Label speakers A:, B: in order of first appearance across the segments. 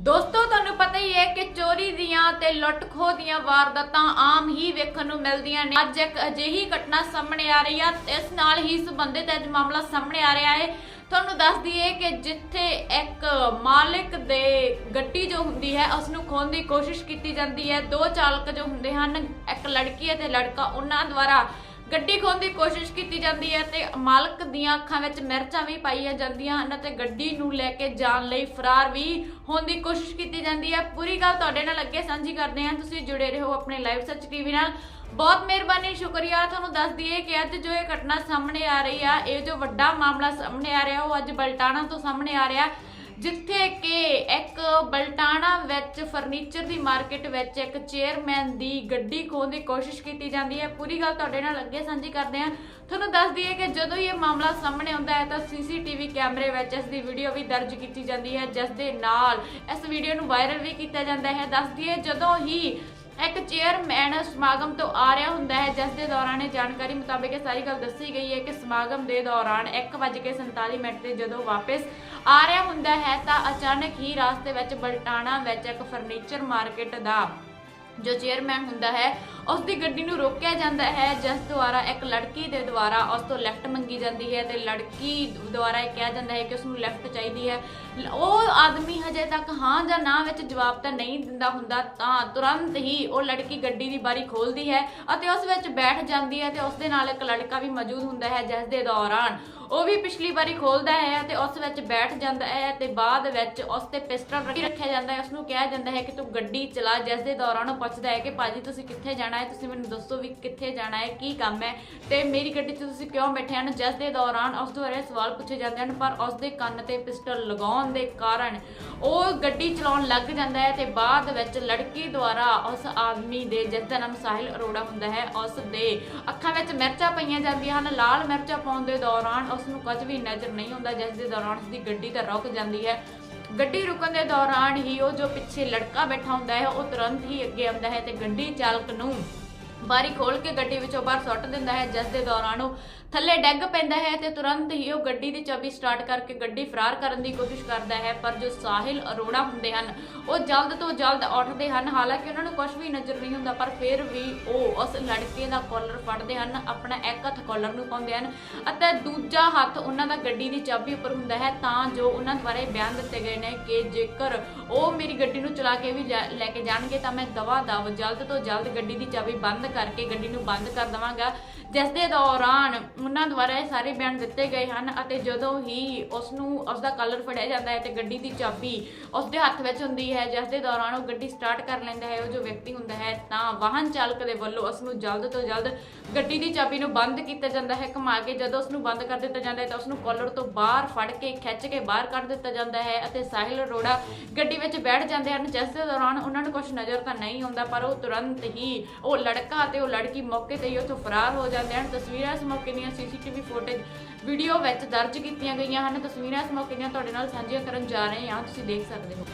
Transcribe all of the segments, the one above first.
A: ਦੋਸਤੋ, ਤੁਹਾਨੂੰ ਪਤਾ ਹੀ ਹੈ ਕਿ ਚੋਰੀ ਦੀਆਂ ਤੇ ਲੁੱਟ-ਖੋਹ ਦੀਆਂ ਵਾਰਦਾਤਾਂ ਆਮ ਹੀ ਵੇਖਣ ਨੂੰ ਮਿਲਦੀਆਂ ਨੇ। ਅੱਜ ਇੱਕ ਅਜਿਹੀ ਘਟਨਾ ਸਾਹਮਣੇ ਆ ਰਹੀ ਆ, ਇਸ ਨਾਲ ਹੀ ਸੰਬੰਧਿਤ ਅੱਜ ਮਾਮਲਾ ਸਾਹਮਣੇ ਆ ਰਿਹਾ ਹੈ। ਤੁਹਾਨੂੰ ਦੱਸ ਦਈਏ ਕਿ ਜਿੱਥੇ ਇੱਕ ਮਾਲਕ ਦੇ ਗੱਡੀ ਜੋ ਹੁੰਦੀ ਹੈ, ਉਸ ਨੂੰ ਖੋਹਣ ਦੀ ਕੋਸ਼ਿਸ਼ ਕੀਤੀ ਜਾਂਦੀ ਹੈ। ਦੋ ਚਾਲਕ ਜੋ ਹੁੰਦੇ ਹਨ, ਇੱਕ ਲੜਕੀ ਅਤੇ ਲੜਕਾ, ਉਹਨਾਂ ਦੁਆਰਾ ਗੱਡੀ ਖੋਹਣ ਦੀ ਕੋਸ਼ਿਸ਼ ਕੀਤੀ ਜਾਂਦੀ ਹੈ ਤੇ ਮਾਲਕ ਦੀਆਂ ਅੱਖਾਂ ਵਿੱਚ ਮਿਰਚਾਂ ਵੀ ਪਾਈਆਂ ਜਾਂਦੀਆਂ ਹਨ ਤੇ ਗੱਡੀ ਨੂੰ ਲੈ ਕੇ ਜਾਣ ਲਈ ਫਰਾਰ ਵੀ ਹੋਣ ਦੀ ਕੋਸ਼ਿਸ਼ ਕੀਤੀ ਜਾਂਦੀ ਹੈ। ਪੂਰੀ ਗੱਲ ਤੁਹਾਡੇ ਨਾਲ ਅੱਗੇ ਸਾਂਝੀ ਕਰਦੇ ਹਾਂ। ਤੁਸੀਂ ਜੁੜੇ ਰਹੋ ਆਪਣੇ ਲਾਈਵ ਸੱਚ ਟੀਵੀ ਨਾਲ। ਬਹੁਤ ਮਿਹਰਬਾਨੀ, ਸ਼ੁਕਰੀਆ। ਤੁਹਾਨੂੰ ਦੱਸ ਦਈਏ ਕਿ ਅੱਜ ਜੋ ਇਹ ਘਟਨਾ ਸਾਹਮਣੇ ਆ ਰਹੀ ਆ, ਇਹ ਜੋ ਵੱਡਾ ਮਾਮਲਾ ਸਾਹਮਣੇ ਆ ਰਿਹਾ, ਉਹ ਅੱਜ ਬਲਟਾਣਾ ਤੋਂ ਸਾਹਮਣੇ ਆ ਰਿਹਾ। ਜਿੱਥੇ ਕਿ ਇੱਕ ਬਲਟਾਣਾ ਵਿੱਚ ਫਰਨੀਚਰ ਦੀ ਮਾਰਕੀਟ ਵਿੱਚ ਇੱਕ ਚੇਅਰਮੈਨ ਦੀ ਗੱਡੀ ਖੋਹਣ ਦੀ ਕੋਸ਼ਿਸ਼ ਕੀਤੀ ਜਾਂਦੀ ਹੈ। ਪੂਰੀ ਗੱਲ ਤੁਹਾਡੇ ਨਾਲ ਅੱਗੇ ਸਾਂਝੀ ਕਰਦੇ ਹਾਂ। ਤੁਹਾਨੂੰ ਦੱਸ ਦਈਏ ਕਿ ਜਦੋਂ ਹੀ ਇਹ ਮਾਮਲਾ ਸਾਹਮਣੇ ਆਉਂਦਾ ਹੈ ਤਾਂ ਸੀਸੀਟੀਵੀ ਕੈਮਰੇ ਵਿੱਚ ਇਸ ਦੀ ਵੀਡੀਓ ਵੀ ਦਰਜ ਕੀਤੀ ਜਾਂਦੀ ਹੈ, ਜਿਸ ਦੇ ਨਾਲ ਇਸ ਵੀਡੀਓ ਨੂੰ ਵਾਇਰਲ ਵੀ ਕੀਤਾ ਜਾਂਦਾ ਹੈ। ਦੱਸ ਦਈਏ ਜਦੋਂ ਹੀ ਇੱਕ ਚੇਅਰਮੈਨ ਸਮਾਗਮ ਤੋਂ ਆ ਰਿਹਾ ਹੁੰਦਾ ਹੈ, ਜਿਸ ਦੇ ਦੌਰਾਨ ਇਹ ਜਾਣਕਾਰੀ ਮੁਤਾਬਕ ਇਹ ਸਾਰੀ ਗੱਲ ਦੱਸੀ ਗਈ ਹੈ ਕਿ ਸਮਾਗਮ ਦੇ ਦੌਰਾਨ 1:47 ਮਿੰਟ ਤੇ ਜਦੋਂ ਵਾਪਸ ਆ ਰਿਹਾ ਹੁੰਦਾ ਹੈ, ਤਾਂ ਅਚਾਨਕ ਹੀ ਰਾਸਤੇ ਵਿੱਚ ਬਲਟਾਣਾ ਵਿੱਚ ਇੱਕ ਫਰਨੀਚਰ ਮਾਰਕੀਟ ਦਾ ਜੋ ਚੇਅਰਮੈਨ ਹੁੰਦਾ ਹੈ, ਉਸ ਦੀ ਗੱਡੀ ਨੂੰ ਰੋਕਿਆ ਜਾਂਦਾ ਹੈ, ਜਿਸ ਦੁਆਰਾ ਇੱਕ ਲੜਕੀ ਦੇ ਦੁਆਰਾ ਉਸ ਤੋਂ ਲੈਫਟ ਮੰਗੀ ਜਾਂਦੀ ਹੈ ਤੇ ਲੜਕੀ ਦੁਆਰਾ ਇਹ ਕਿਹਾ ਜਾਂਦਾ ਹੈ ਕਿ ਉਸ ਨੂੰ ਲੈਫਟ ਚਾਹੀਦੀ ਹੈ। ਉਹ ਆਦਮੀ ਹਜੇ ਤੱਕ ਹਾਂ ਜਾਂ ਨਾ ਵਿੱਚ ਜਵਾਬ ਤਾਂ ਨਹੀਂ ਦਿੰਦਾ ਹੁੰਦਾ, ਤਾਂ ਤੁਰੰਤ ਹੀ ਉਹ ਲੜਕੀ ਗੱਡੀ ਦੀ ਬਾਰੀ ਖੋਲਦੀ ਹੈ ਅਤੇ ਉਸ ਵਿੱਚ ਬੈਠ ਜਾਂਦੀ ਹੈ ਤੇ ਉਸ ਦੇ ਨਾਲ ਇੱਕ ਲੜਕਾ ਵੀ ਮੌਜੂਦ ਹੁੰਦਾ ਹੈ, ਜਿਸ ਦੇ ਦੌਰਾਨ ਉਹ ਵੀ ਪਿਛਲੀ ਵਾਰੀ ਖੋਲਦਾ ਹੈ ਤੇ ਉਸ ਵਿੱਚ ਬੈਠ ਜਾਂਦਾ ਹੈ ਤੇ ਬਾਅਦ ਵਿੱਚ ਉਸ ਤੇ ਪਿਸਟਲ ਰੱਖਿਆ ਜਾਂਦਾ ਹੈ। ਉਸ ਨੂੰ ਕਿਹਾ ਜਾਂਦਾ ਹੈ ਕਿ ਤੂੰ ਗੱਡੀ ਚਲਾ, ਜਿਸ ਦੇ ਦੌਰਾਨ ਉਹ ਪੁੱਛਦਾ ਹੈ ਕਿ ਭਾਜੀ ਤੁਸੀਂ ਕਿੱਥੇ ਜਾਣਾ ਹੈ? ਤੁਸੀਂ ਮੈਨੂੰ ਦੱਸੋ ਵੀ ਕਿੱਥੇ ਜਾਣਾ ਹੈ, ਕੀ ਕੰਮ ਹੈ? ਤੇ ਮੇਰੀ ਗੱਡੀ 'ਚ ਤੁਸੀਂ ਕਿਉਂ ਬੈਠੇ ਹਨ? ਜਿਸ ਦੇ ਦੌਰਾਨ ਉਸ ਦੁਆਰਾ ਸਵਾਲ ਪੁੱਛੇ ਜਾਂਦੇ ਹਨ, ਪਰ ਉਸ ਦੇ ਕੰਨ ਤੇ ਪਿਸਟਲ ਲਗਾਉਣ ਦੇ ਕਾਰਨ ਉਹ ਗੱਡੀ ਚਲਾਉਣ ਲੱਗ ਜਾਂਦਾ ਹੈ ਤੇ ਬਾਅਦ ਵਿੱਚ ਲੜਕੀ ਦੁਆਰਾ ਉਸ ਆਦਮੀ ਦੇ ਜਿਸ ਦਾ ਨਾਮ ਸਾਹਿਲ ਅਰੋੜਾ ਹੁੰਦਾ ਹੈ, ਉਸ ਦੇ ਅੱਖਾਂ ਵਿੱਚ ਮਿਰਚਾਂ ਪਈਆਂ ਜਾਂਦੀਆਂ ਹਨ। ਲਾਲ ਮਿਰਚਾਂ ਪਾਉਣ ਦੇ ਦੌਰਾਨ ਉਸ ਨੂੰ ਕੁਝ ਵੀ ਨਜ਼ਰ ਨਹੀਂ ਆਉਂਦਾ, ਜਿਸ ਦੇ ਦੌਰਾਨ ਉਸ ਦੀ ਗੱਡੀ ਤਾਂ ਰੁਕ ਜਾਂਦੀ ਹੈ। ਗੱਡੀ ਰੁਕਣ ਦੇ ਦੌਰਾਨ ਹੀ ਉਹ ਜੋ ਪਿੱਛੇ ਲੜਕਾ ਬੈਠਾ ਹੁੰਦਾ ਹੈ, ਉਹ ਤੁਰੰਤ ਹੀ ਅੱਗੇ ਆਉਂਦਾ ਹੈ ਤੇ ਗੱਡੀ ਚਾਲਕ ਨੂੰ ਬਾਰੀ ਖੋਲ ਕੇ ਗੱਡੀ ਵਿੱਚੋਂ ਬਾਹਰ ਸੁੱਟ ਦਿੰਦਾ ਹੈ, ਜਿਸ ਦੇ ਦੌਰਾਨ ਉਹ ਥੱਲੇ ਡਿੱਗ ਪੈਂਦਾ ਹੈ ਤੇ ਤੁਰੰਤ ਹੀ ਉਹ ਗੱਡੀ ਦੀ ਚਾਬੀ ਸਟਾਰਟ ਕਰਕੇ ਗੱਡੀ ਫਰਾਰ ਕਰਨ ਦੀ ਕੋਸ਼ਿਸ਼ ਕਰਦਾ ਹੈ, ਪਰ ਜੋ ਸਾਹਿਲ ਅਰੋੜਾ ਹੁੰਦੇ ਹਨ, ਉਹ ਜਲਦ ਤੋਂ ਜਲਦ ਉੱਠਦੇ ਹਨ। ਹਾਲਾਂਕਿ ਉਹਨਾਂ ਨੂੰ ਕੁਝ ਵੀ ਨਜ਼ਰ ਨਹੀਂ ਹੁੰਦਾ, ਪਰ ਫਿਰ ਵੀ ਉਹ ਉਸ ਲੜਕੇ ਦਾ ਕਾਲਰ ਫੜਦੇ ਹਨ, ਆਪਣਾ ਇੱਕ ਹੱਥ ਕਾਲਰ ਨੂੰ ਪਾਉਂਦੇ ਹਨ ਅਤੇ ਦੂਜਾ ਹੱਥ ਉਹਨਾਂ ਦਾ ਗੱਡੀ ਦੀ ਚਾਬੀ ਉੱਪਰ ਹੁੰਦਾ ਹੈ, ਤਾਂ ਜੋ ਉਹਨਾਂ ਦੁਆਰਾ ਬਿਆਨ ਦਿੱਤੇ ਗਏ ਨੇ ਕਿ ਜੇਕਰ ਉਹ ਮੇਰੀ ਗੱਡੀ ਨੂੰ ਚਲਾ ਕੇ ਵੀ ਜਾ- ਲੈ ਕੇ ਜਾਣਗੇ, ਤਾਂ ਮੈਂ ਦਵਾ ਦਵ ਜਲਦ ਤੋਂ ਜਲਦ ਗੱਡੀ ਦੀ ਚਾਬੀ ਬੰਦ ਕਰਕੇ ਗੱਡੀ ਨੂੰ ਬੰਦ ਕਰ ਦਵਾਂਗਾ। ਜਿਸ ਦੇ ਦੌਰਾਨ ਉਹਨਾਂ ਦੁਆਰਾ ਇਹ ਸਾਰੇ ਬਿਆਨ ਦਿੱਤੇ ਗਏ ਹਨ ਅਤੇ ਜਦੋਂ ਹੀ ਉਸ ਨੂੰ ਉਸ ਦਾ ਕਲਰ ਫੜਿਆ ਜਾਂਦਾ ਹੈ ਤੇ ਗੱਡੀ ਦੀ ਚਾਬੀ ਉਸ ਦੇ ਹੱਥ ਵਿੱਚ ਹੁੰਦੀ ਹੈ ਜਿਸ ਦੇ ਦੌਰਾਨ ਉਹ ਗੱਡੀ ਸਟਾਰਟ ਕਰ ਲੈਂਦਾ ਹੈ, ਉਹ ਜੋ ਵਿਅਕਤੀ ਹੁੰਦਾ ਹੈ ਤਾਂ ਵਾਹਨ ਚਾਲਕ ਦੇ ਵੱਲੋਂ ਉਸ ਨੂੰ ਜਲਦ ਤੋਂ ਜਲਦ ਗੱਡੀ ਦੀ ਚਾਬੀ ਨੂੰ ਬੰਦ ਕੀਤਾ ਜਾਂਦਾ ਹੈ, ਘੁਮਾ ਕੇ ਜਦੋਂ ਉਸ ਨੂੰ ਬੰਦ ਕਰ ਦਿੱਤਾ ਜਾਂਦਾ ਹੈ ਤਾਂ ਉਸ ਨੂੰ ਕਾਲਰ ਤੋਂ ਬਾਹਰ ਫੜ ਕੇ, ਖਿੱਚ ਕੇ ਬਾਹਰ ਕੱਢ ਦਿੱਤਾ ਜਾਂਦਾ ਹੈ ਅਤੇ ਸਾਹਿਲ ਅਰੋੜਾ ਗੱਡੀ ਵਿੱਚ ਬੈਠ ਜਾਂਦੇ ਹਨ ਜਿਸ ਦੇ ਦੌਰਾਨ ਉਹਨਾਂ ਨੂੰ ਕੁਝ ਨਜ਼ਰ ਤਾਂ ਨਹੀਂ ਆਉਂਦਾ, ਪਰ ਉਹ ਤੁਰੰਤ ਹੀ ਉਹ ਲੜਕਾ ਅਤੇ ਉਹ ਲੜਕੀ ਮੌਕੇ ਤੇ ਹੀ ਉੱਥੋਂ ਫਰਾਰ ਹੋ ਜਾਂਦੇ ਹਨ, ਤਸਵੀਰਾਂ ਇਸ ਮੌਕੇ ਦੀਆਂ ਸੀਸੀਟੀਵੀ ਫੁਟੇਜ ਵੀਡੀਓ ਵਿੱਚ ਦਰਜ ਕੀਤੀਆਂ ਗਈਆਂ ਹਨ। ਤਸਵੀਰਾਂ ਇਸ ਮੌਕੇ ਦੀਆਂ ਤੁਹਾਡੇ ਨਾਲ ਸਾਂਝੀਆਂ ਕਰਨ ਜਾ ਰਹੇ ਹਾਂ। ਤੁਸੀਂ ਦੇਖ ਸਕਦੇ ਹੋ।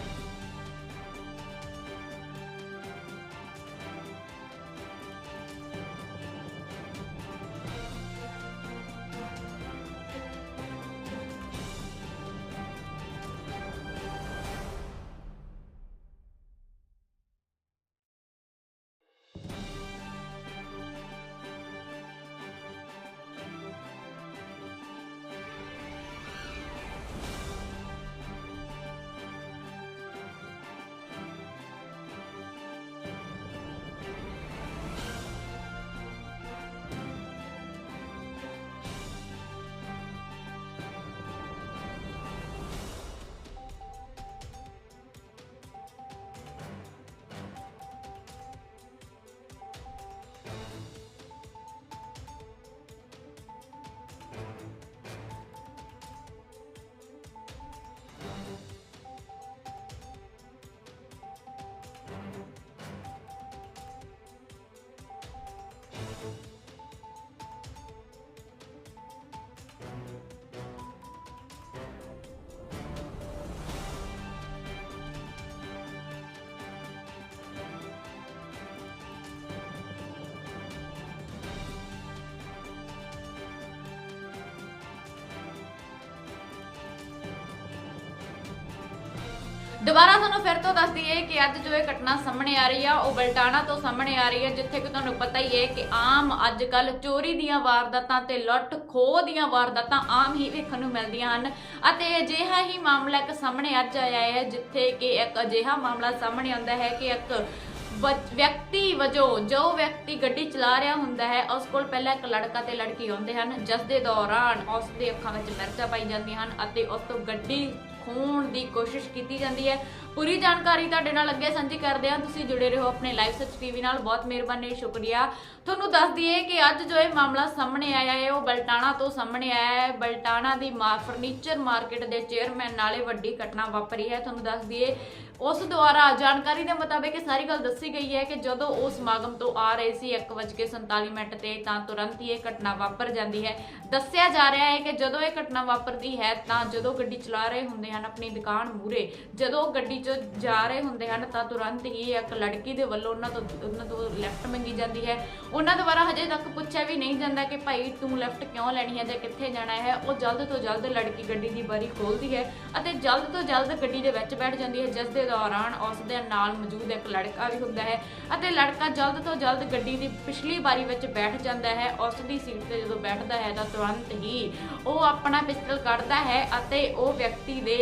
A: ਦੁਬਾਰਾ ਤੁਹਾਨੂੰ ਫਿਰ ਤੋਂ ਦੱਸ ਦਈਏ ਕਿ ਅੱਜ ਜੋ ਇਹ ਘਟਨਾ ਸਾਹਮਣੇ ਆ ਰਹੀ ਆ, ਉਹ ਬਲਟਾਣਾ ਤੋਂ ਸਾਹਮਣੇ ਆ ਰਹੀ ਹੈ ਜਿੱਥੇ ਕਿ ਤੁਹਾਨੂੰ ਪਤਾ ਹੀ ਹੈ ਕਿ ਆਮ ਅੱਜ ਕੱਲ ਚੋਰੀ ਦੀਆਂ ਵਾਰਦਾਤਾਂ ਤੇ ਲੁੱਟ ਖੋਹ ਦੀਆਂ ਵਾਰਦਾਤਾਂ ਆਮ ਹੀ ਵੇਖਣ ਨੂੰ ਮਿਲਦੀਆਂ ਹਨ। ਅਤੇ ਅਜਿਹਾ ਹੀ ਮਾਮਲਾ ਇੱਕ ਸਾਹਮਣੇ ਅੱਜ ਆਇਆ ਹੈ, ਜਿੱਥੇ ਕਿ ਇੱਕ ਅਜਿਹਾ ਮਾਮਲਾ ਸਾਹਮਣੇ ਆਉਂਦਾ ਹੈ ਕਿ ਇੱਕ ਵ- ਵਿਅਕਤੀ ਵਜੋਂ ਜੋ ਵਿਅਕਤੀ ਗੱਡੀ ਚਲਾ ਰਿਹਾ ਹੁੰਦਾ ਹੈ, ਉਸ ਕੋਲ ਪਹਿਲਾਂ ਇੱਕ ਲੜਕਾ ਤੇ ਲੜਕੀ ਆਉਂਦੇ ਹਨ, ਜਿਸ ਦੇ ਦੌਰਾਨ ਉਸ ਦੇ ਅੱਖਾਂ ਵਿੱਚ ਮਿਰਚਾਂ ਪਾਈ ਜਾਂਦੀਆਂ ਹਨ ਅਤੇ ਉਸ ਤੋਂ ਗੱਡੀ ਖੋਣ ਦੀ ਕੋਸ਼ਿਸ਼ ਕੀਤੀ ਜਾਂਦੀ ਹੈ। ਪੂਰੀ ਜਾਣਕਾਰੀ ਤੁਹਾਡੇ ਨਾਲ ਅੱਗੇ ਸਾਂਝੀ ਕਰਦੇ ਹਾਂ। ਤੁਸੀਂ ਜੁੜੇ ਰਹੋ ਆਪਣੇ ਲਾਈਵ ਸੱਚ ਟੀਵੀ ਨਾਲ। ਬਹੁਤ ਮਿਹਰਬਾਨੀ, ਸ਼ੁਕਰੀਆ। ਤੁਹਾਨੂੰ ਦੱਸ ਦਈਏ ਕਿ ਅੱਜ ਜੋ ਇਹ ਮਾਮਲਾ ਸਾਹਮਣੇ ਆਇਆ ਹੈ, ਉਹ ਬਲਟਾਣਾ ਤੋਂ ਸਾਹਮਣੇ ਆਇਆ ਹੈ। ਬਲਟਾਣਾ ਦੀ ਮਾ ਫਰਨੀਚਰ ਮਾਰਕੀਟ ਦੇ ਚੇਅਰਮੈਨ ਨਾਲੇ ਵੱਡੀ ਘਟਨਾ ਵਾਪਰੀ ਹੈ। ਤੁਹਾਨੂੰ ਦੱਸ ਦਈਏ ਉਸ ਦੁਆਰਾ ਜਾਣਕਾਰੀ ਦੇ ਮੁਤਾਬਕ ਇਹ ਸਾਰੀ ਗੱਲ ਦੱਸੀ ਗਈ ਹੈ ਕਿ ਜਦੋਂ ਉਹ ਸਮਾਗਮ ਤੋਂ ਆ ਰਹੇ ਸੀ 1:47 ਮਿੰਟ ਤੇ, ਤਾਂ ਤੁਰੰਤ ਹੀ ਇਹ ਘਟਨਾ ਵਾਪਰ ਜਾਂਦੀ ਹੈ। ਦੱਸਿਆ ਜਾ ਰਿਹਾ ਹੈ ਕਿ ਜਦੋਂ ਇਹ ਘਟਨਾ ਵਾਪਰਦੀ ਹੈ, ਤਾਂ ਜਦੋਂ ਗੱਡੀ ਚਲਾ ਰਹੇ ਹੁੰਦੇ ਹਨ ਆਪਣੀ ਦੁਕਾਨ ਮੂਰੇ ਜਦੋਂ ਉਹ ਗੱਡੀ 'ਚ ਜਾ ਰਹੇ ਹੁੰਦੇ ਹਨ, ਤਾਂ ਤੁਰੰਤ ਹੀ ਇੱਕ ਲੜਕੀ ਦੇ ਵੱਲੋਂ ਉਹਨਾਂ ਤੋਂ ਉਹਨਾਂ ਤੋਂ ਲੈਫਟ ਮੰਗੀ ਜਾਂਦੀ ਹੈ। ਉਹਨਾਂ ਦੁਆਰਾ ਹਜੇ ਤੱਕ ਪੁੱਛਿਆ ਵੀ ਨਹੀਂ ਜਾਂਦਾ ਕਿ ਭਾਈ ਤੂੰ ਲੈਫਟ ਕਿਉਂ ਲੈਣੀ ਹੈ ਜਾਂ ਕਿੱਥੇ ਜਾਣਾ ਹੈ। ਉਹ ਜਲਦ ਤੋਂ ਜਲਦ ਲੜਕੀ ਗੱਡੀ ਦੀ ਬਾਰੀ ਖੋਲਦੀ ਹੈ ਅਤੇ ਜਲਦ ਤੋਂ ਜਲਦ ਗੱਡੀ ਦੇ ਵਿੱਚ ਬੈਠ ਜਾਂਦੀ ਹੈ, ਜਿਸ ਦੇ ਦੌਰਾਨ ਉਸ ਦੇ ਨਾਲ ਮੌਜੂਦ ਇੱਕ ਲੜਕਾ ਵੀ ਹੁੰਦਾ ਹੈ ਅਤੇ ਲੜਕਾ ਜਲਦ ਤੋਂ ਜਲਦ ਗੱਡੀ ਦੀ ਪਿਛਲੀ ਬਾਰੀ ਵਿੱਚ ਬੈਠ ਜਾਂਦਾ ਹੈ। ਉਸ ਦੀ ਸੀਟ ਤੇ ਜਦੋਂ ਬੈਠਦਾ ਹੈ ਤਾਂ ਤੁਰੰਤ ਹੀ ਉਹ ਆਪਣਾ ਪਿਸਟਲ ਕੱਢਦਾ ਹੈ ਅਤੇ ਉਹ ਵਿਅਕਤੀ ਦੇ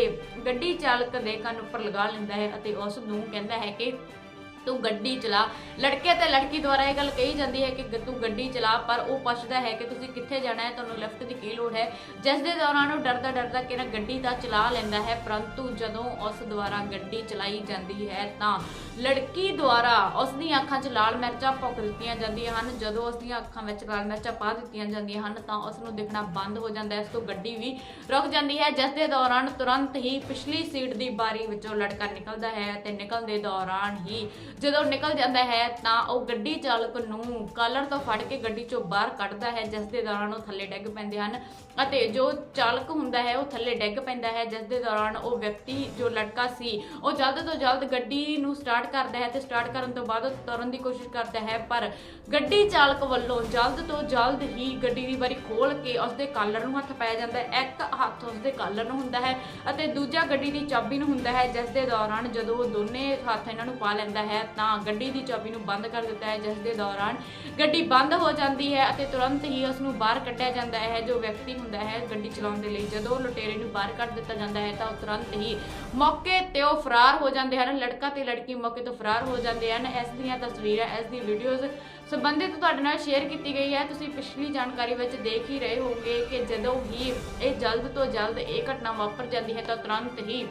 A: ਗੱਡੀ ਚਾਲਕ ਦੇ ਕੰਨ ਉੱਪਰ ਲਗਾ ਲੈਂਦਾ ਹੈ ਅਤੇ ਉਸ ਨੂੰ ਕਹਿੰਦਾ ਹੈ ਕਿ ਤੂੰ ਗੱਡੀ ਚਲਾ। ਲੜਕੇ ਤੇ ਲੜਕੀ ਦੁਆਰਾ ਇਹ ਗੱਲ ਕਹੀ ਜਾਂਦੀ ਹੈ ਕਿ ਤੂੰ ਗੱਡੀ ਚਲਾ, ਪਰ ਉਹ ਪੁੱਛਦਾ ਹੈ ਕਿ ਤੁਸੀਂ ਕਿੱਥੇ ਜਾਣਾ ਹੈ? ਤੁਹਾਨੂੰ ਲਿਫਟ ਦੀ ਕੀ ਲੋੜ ਹੈ? ਜਿਸ ਦੇ ਦੌਰਾਨ ਉਹ ਡਰਦਾ ਡਰਦਾ ਕਿ ਗੱਡੀ ਦਾ ਚਲਾ ਲੈਂਦਾ ਹੈ, ਪਰੰਤੂ ਜਦੋਂ ਉਸ ਦੁਆਰਾ ਗੱਡੀ ਚਲਾਈ ਜਾਂਦੀ ਹੈ ਤਾਂ ਲੜਕੀ ਦੁਆਰਾ ਉਸ ਦੀਆਂ ਅੱਖਾਂ 'ਚ ਲਾਲ ਮਿਰਚਾਂ ਭੁੱਕ ਦਿੱਤੀਆਂ ਜਾਂਦੀਆਂ ਹਨ। ਜਦੋਂ ਉਸ ਦੀਆਂ ਅੱਖਾਂ ਵਿੱਚ ਲਾਲ ਮਿਰਚਾਂ ਪਾ ਦਿੱਤੀਆਂ ਜਾਂਦੀਆਂ ਹਨ, ਤਾਂ ਉਸ ਨੂੰ ਦਿਖਣਾ ਬੰਦ ਹੋ ਜਾਂਦਾ ਹੈ। ਇਸ ਤੋਂ ਗੱਡੀ ਵੀ ਰੁਕ ਜਾਂਦੀ ਹੈ, ਜਿਸ ਦੇ ਦੌਰਾਨ ਤੁਰੰਤ ਹੀ ਪਿਛਲੀ ਸੀਟ ਦੀ ਬਾਰੀ ਵਿੱਚੋਂ ਲੜਕਾ ਨਿਕਲਦਾ ਹੈ ਤੇ ਨਿਕਲਦੇ ਦੌਰਾਨ ਹੀ ਜਦੋਂ ਨਿਕਲ ਜਾਂਦਾ ਹੈ, ਤਾਂ ਉਹ ਗੱਡੀ ਚਾਲਕ ਨੂੰ ਕਾਲਰ ਤੋਂ ਫੜ ਕੇ ਗੱਡੀ ਚੋਂ ਬਾਹਰ ਕੱਢਦਾ ਹੈ, ਜਿਸ ਦੇ ਦੌਰਾਨ ਉਹ ਥੱਲੇ ਡਿੱਗ ਪੈਂਦੇ ਹਨ ਅਤੇ ਜੋ ਚਾਲਕ ਹੁੰਦਾ ਹੈ, ਉਹ ਥੱਲੇ ਡਿੱਗ ਪੈਂਦਾ ਹੈ। ਜਿਸ ਦੇ ਦੌਰਾਨ ਉਹ ਵਿਅਕਤੀ ਜੋ ਲੜਕਾ ਸੀ, ਉਹ ਜਲਦ ਤੋਂ ਜਲਦ ਗੱਡੀ ਨੂੰ ਸਟਾਰਟ ਕਰਦਾ ਹੈ ਤੇ ਸਟਾਰਟ ਕਰਨ ਤੋਂ ਬਾਅਦ ਉਹ ਤੁਰਨ ਦੀ ਕੋਸ਼ਿਸ਼ ਕਰਦਾ ਹੈ, ਪਰ ਗੱਡੀ ਚਾਲਕ ਵੱਲੋਂ ਜਲਦ ਤੋਂ ਜਲਦ ਹੀ ਗੱਡੀ ਦੀ ਬਾਰੀ ਖੋਲ ਕੇ ਉਸ ਦੇ ਕਾਲਰ ਨੂੰ ਹੱਥ ਪਾਇਆ ਜਾਂਦਾ ਹੈ। ਇੱਕ ਹੱਥ ਉਸ ਦੇ ਕਾਲਰ ਨੂੰ ਹੁੰਦਾ ਹੈ ਅਤੇ ਦੂਜਾ ਗੱਡੀ ਦੀ ਚਾਬੀ ਨੂੰ ਹੁੰਦਾ ਹੈ, ਜਿਸ ਦੇ ਦੌਰਾਨ ਜਦੋਂ ਉਹ ਦੋਨੇ ਹੱਥ ਇਹਨਾਂ ਨੂੰ ਪਾ ਲੈਂਦਾ ਹੈ, ਤਾਂ ਗੱਡੀ ਦੀ ਚਾਬੀ ਨੂੰ ਬੰਦ ਕਰ ਦਿੱਤਾ ਹੈ, ਜਿਸ ਦੇ ਦੌਰਾਨ ਗੱਡੀ ਬੰਦ ਹੋ ਜਾਂਦੀ ਹੈ ਅਤੇ ਤੁਰੰਤ ਹੀ ਉਸ ਨੂੰ ਬਾਹਰ ਕੱਢਿਆ ਜਾਂਦਾ ਹੈ। ਜੋ ਵਿਅਕਤੀ ਹੁੰਦਾ ਹੈ ਗੱਡੀ ਚਲਾਉਣ ਦੇ ਲਈ, ਜਦੋਂ ਲੁਟੇਰੇ ਨੂੰ ਬਾਹਰ ਕੱਢ ਦਿੱਤਾ ਜਾਂਦਾ ਹੈ, ਤਾਂ ਤੁਰੰਤ ਹੀ ਮੌਕੇ ਤੇ ਉਹ ਫਰਾਰ ਹੋ ਜਾਂਦੇ ਹਨ। ਲੜਕਾ ਤੇ ਲੜਕੀ ਮੌਕੇ ਤੋਂ ਫਰਾਰ ਹੋ ਜਾਂਦੇ ਹਨ। ਇਸ ਦੀਆਂ ਤਸਵੀਰਾਂ, ਇਸ ਦੀ ਵੀਡੀਓਜ਼ ਸੰਬੰਧਿਤ ਤੁਹਾਡੇ ਨਾਲ ਸ਼ੇਅਰ ਕੀਤੀ ਗਈ ਹੈ। ਤੁਸੀਂ ਪਿਛਲੀ ਜਾਣਕਾਰੀ ਵਿੱਚ ਦੇਖ ਹੀ ਰਹੇ ਹੋਵੋਗੇ ਕਿ ਜਦੋਂ ਹੀ ਇਹ ਜਲਦ ਤੋਂ ਜਲਦ ਇਹ ਘਟਨਾ ਵਾਪਰ ਜਾਂਦੀ ਹੈ ਤਾਂ ਤੁਰੰਤ ਹੀ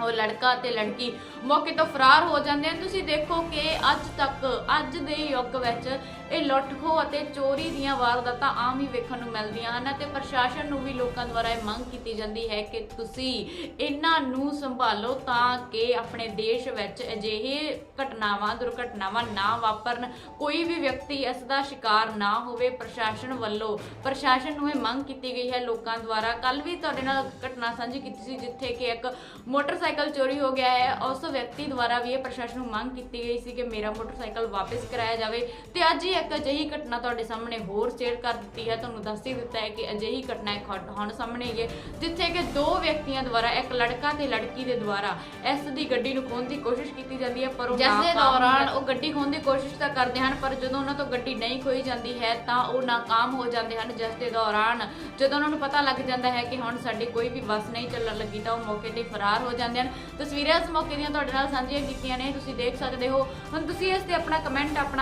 A: ਉਹ ਲੜਕਾ ਤੇ ਲੜਕੀ ਮੌਕੇ ਤੋਂ ਫਰਾਰ ਹੋ ਜਾਂਦੇ ਹਨ। ਤੁਸੀਂ ਦੇਖੋ ਕਿ ਅੱਜ ਤੱਕ, ਅੱਜ ਦੇ ਯੁੱਗ ਵਿੱਚ ਇਹ ਲੁੱਟ ਖੋਹ ਅਤੇ ਚੋਰੀ ਦੀਆਂ ਵਾਰਦਾਤਾਂ ਆਮ ਹੀ ਵੇਖਣ ਨੂੰ ਮਿਲਦੀਆਂ ਹਨ ਅਤੇ ਪ੍ਰਸ਼ਾਸਨ ਨੂੰ ਵੀ ਲੋਕਾਂ ਦੁਆਰਾ ਇਹ ਮੰਗ ਕੀਤੀ ਜਾਂਦੀ ਹੈ ਕਿ ਤੁਸੀਂ ਇਹਨਾਂ ਨੂੰ ਸੰਭਾਲੋ ਤਾਂ ਕਿ ਆਪਣੇ ਦੇਸ਼ ਵਿੱਚ ਅਜਿਹੇ ਘਟਨਾਵਾਂ, ਦੁਰਘਟਨਾਵਾਂ ਨਾ ਵਾਪਰਨ। ਕੋਈ ਵੀ ਵਿਅਕਤੀ ਇਸ ਦਾ ਸ਼ਿਕਾਰ ਨਾ ਹੋਵੇ ਪ੍ਰਸ਼ਾਸਨ ਵੱਲੋਂ। ਪ੍ਰਸ਼ਾਸਨ ਨੂੰ ਇਹ ਮੰਗ ਕੀਤੀ ਗਈ ਹੈ ਲੋਕਾਂ ਦੁਆਰਾ। ਕੱਲ ਵੀ ਤੁਹਾਡੇ ਨਾਲ ਘਟਨਾ ਸਾਂਝੀ ਕੀਤੀ ਸੀ ਜਿੱਥੇ ਕਿ ਇੱਕ ਮੋਟਰਸਾਈਕਲ ਚੋਰੀ ਹੋ ਗਿਆ ਹੈ। ਉਸ ਵਿਅਕਤੀ ਦੁਆਰਾ ਵੀ ਇਹ ਪ੍ਰਸ਼ਾਸਨ ਨੂੰ ਮੰਗ ਕੀਤੀ ਗਈ ਸੀ ਕਿ ਮੇਰਾ ਮੋਟਰਸਾਈਕਲ ਵਾਪਸ ਕਰਾਇਆ ਜਾਵੇ। ਤੇ ਅੱਜ ਹੀ ਇੱਕ ਅਜਿਹੀ ਘਟਨਾ ਤੁਹਾਡੇ ਸਾਹਮਣੇ ਹੋਰ ਸ਼ੇਅਰ ਕਰ ਦਿੱਤੀ ਹੈ ਤੁਹਾਨੂੰ ਦੱਸ ਹੀ ਦਿੱਤਾ ਹੈ ਕਿ ਅਜਿਹੀ ਘਟਨਾ ਇੱਕ ਹੁਣ- ਸਾਹਮਣੇ ਹੈ ਜਿੱਥੇ ਕਿ ਦੋ ਵਿਅਕਤੀਆਂ ਦੁਆਰਾ ਇੱਕ ਲੜਕਾ ਤੇ ਲੜਕੀ ਦੇ ਦੁਆਰਾ ਇਸ ਦੀ ਗੱਡੀ ਨੂੰ ਖੋਹਣ ਦੀ ਕੋਸ਼ਿਸ਼ ਕੀਤੀ ਜਾਂਦੀ ਹੈ ਪਰ ਉਹ ਜਿਸ ਦੇ ਦੌਰਾਨ ਉਹ ਗੱਡੀ ਖੋਹਣ ਦੀ ਕੋਸ਼ਿਸ਼ ਤਾਂ ਕਰਦੇ ਹਨ ਪਰ ਜਦੋਂ ਉਹਨਾਂ ਤੋਂ ਗੱਡੀ ਨਹੀਂ ਖੋਈ ਜਾਂਦੀ ਹੈ ਤਾਂ ਉਹ ਨਾਕਾਮ ਹੋ ਜਾਂਦੇ ਹਨ। ਜਿਸ ਦੇ ਦੌਰਾਨ ਜਦੋਂ ਉਹਨਾਂ ਨੂੰ ਪਤਾ ਲੱਗ ਜਾਂਦਾ ਹੈ ਕਿ ਹੁਣ ਸਾਡੀ ਕੋਈ ਵੀ ਬੱਸ ਨਹੀਂ ਚੱਲਣ ਲੱਗੀ ਤਾਂ ਉਹ ਮੌਕੇ ਤੇ ਫਰਾਰ ਹੋ ਜਾਂਦੇ ਹਨ। ਤਸਵੀਰਾਂ ਇਸ ਮੌਕੇ ਦੀਆਂ ਤੁਹਾਡੇ ਨਾਲ ਸਾਂਝੀਆਂ ਕੀਤੀਆਂ ਨੇ ਤੁਸੀਂ ਦੇਖ ਸਕਦੇ ਹੋ। ਹੁਣ ਤੁਸੀਂ ਇਸ ਤੇ ਆਪਣਾ ਕਮੈਂਟ ਆਪਣਾ